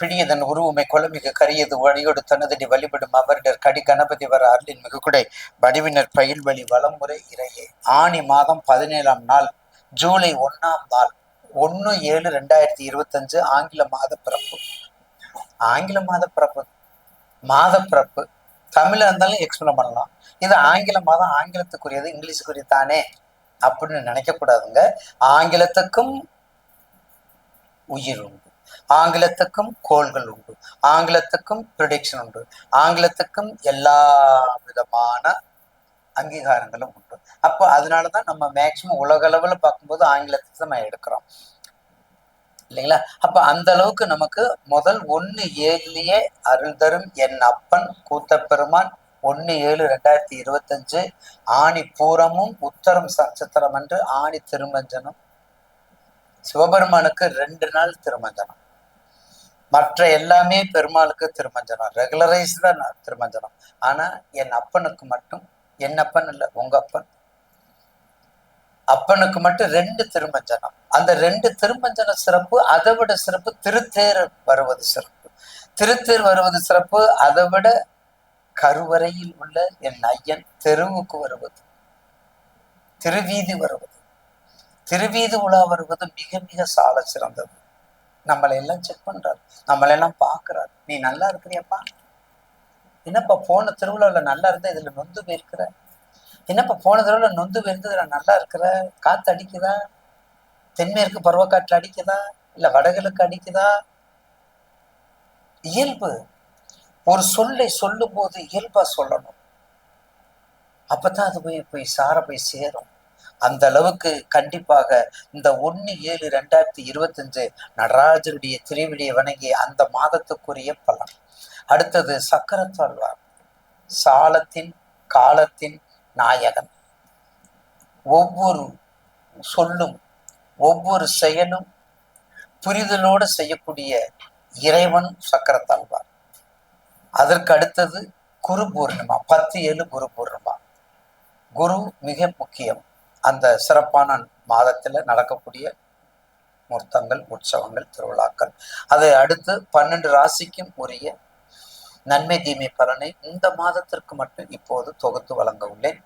பிடியதன் உருவமை கொலமிகு கரியது வழியோடு தனதடி வழிபடும் அவரிடர் கடி கணபதி வர அருளின் மிகுகுடை வடிவினர் பயில் வழி வளமுறை இறையே. ஆணி மாதம் பதினேழாம் நாள் ஜூலை ஒன்னாம் நாள் ஒன்று ஏழு ரெண்டாயிரத்தி இருபத்தஞ்சு ஆங்கில மாத பிறப்பு ஆங்கில மாத பிறப்பு மாத பிறப்பு தமிழ்ல இருந்தாலும் எக்ஸ்பிளைன் பண்ணலாம். இது ஆங்கில மாதம் ஆங்கிலத்துக்குரியது இங்கிலீஷுக்குரிய தானே அப்படின்னு நினைக்கக்கூடாதுங்க ஆங்கிலத்துக்கும் உயிர் உண்டு ஆங்கிலத்துக்கும் கோள்கள் உண்டு. ஆங்கிலத்துக்கும் ப்ரிடிக்ஷன் உண்டு. ஆங்கிலத்துக்கும் எல்லா விதமான அங்கீகாரங்களும் உண்டு. அப்போ அதனால தான் நம்ம மேக்சிமம் உலக அளவில் பார்க்கும்போது ஆங்கிலத்தை தான் நம்ம எடுக்கிறோம். இல்லைங்களா? அப்ப அந்த அளவுக்கு நமக்கு முதல் ஒன்று ஏழுலயே அருள் தரும் என் அப்பன் கூத்தப்பெருமான் ஒன்று ஏழு ரெண்டாயிரத்தி இருபத்தஞ்சு ஆணி பூரமும் உத்தரம் நட்சத்திரம் அன்று ஆணி திருமஞ்சனம் சிவபெருமானுக்கு ரெண்டு நாள் திருமஞ்சனம். மற்ற எல்லாமே பெருமாளுக்கு திருமஞ்சனம். ரெகுலரைஸ் தான் திருமஞ்சனம். ஆனா என் அப்பனுக்கு மட்டும் என் அப்பன் இல்லை உங்க அப்பன். அப்பனுக்கு மட்டும் ரெண்டு திருமஞ்சனம். அந்த ரெண்டு திருமஞ்சன சிறப்பு அதை விட சிறப்பு திருத்தேர் வருவது சிறப்பு. திருத்தேர் வருவது சிறப்பு அதை விட கருவறையில் உள்ள என் ஐயன் தெருவுக்கு வருவது. திருவீதி வருவது. திருவீதி உலா வருவது மிக மிக சால சிறந்தது. நம்மளை எல்லாம் செக் பண்றாரு. நம்மளை எல்லாம் பாக்குறாரு நீ நல்லா இருக்கிறியப்பா? என்னப்பா போன திருவிழாவில் நல்லா இருந்தா இதுல நொந்து போயிருக்கிற? என்னப்பா போன தடவை நொந்து போயிருந்ததுல நல்லா இருக்கிற? காத்து அடிக்குதா? தென்மேற்கு பருவக்காற்று அடிக்குதா? இல்ல வடகிழக்கு அடிக்குதா? இயல்பு. ஒரு சொல்லை சொல்லும் போது இயல்பா சொல்லணும். அப்பதான் அது போய் போய் சார போய் சேரும். அந்த அளவுக்கு கண்டிப்பாக இந்த ஒன்று ஏழு ரெண்டாயிரத்தி இருபத்தஞ்சு நடராஜருடைய திருவிடியை வணங்கி அந்த மாதத்துக்குரிய பலன். அடுத்தது சக்கரத்தாழ்வார் சாலத்தின் காலத்தின் நாயகன். ஒவ்வொரு சொல்லும் ஒவ்வொரு செயலும் புரிதலோடு செய்யக்கூடிய இறைவன் சக்கரத்தாழ்வார் அதற்கு அடுத்தது குரு பூர்ணிமா பத்து ஏழு குரு பூர்ணிமா. குரு மிக முக்கியம். அந்த சிறப்பான மாதத்துல நடக்கக்கூடிய முர்த்தங்கள் உற்சவங்கள் திருவிழாக்கள். அதை அடுத்து பன்னெண்டு ராசிக்கும் உரிய நன்மை தீமை பலனை இந்த மாதத்திற்கு மட்டும் இப்போது தொகுத்து வழங்க உள்ளேன்.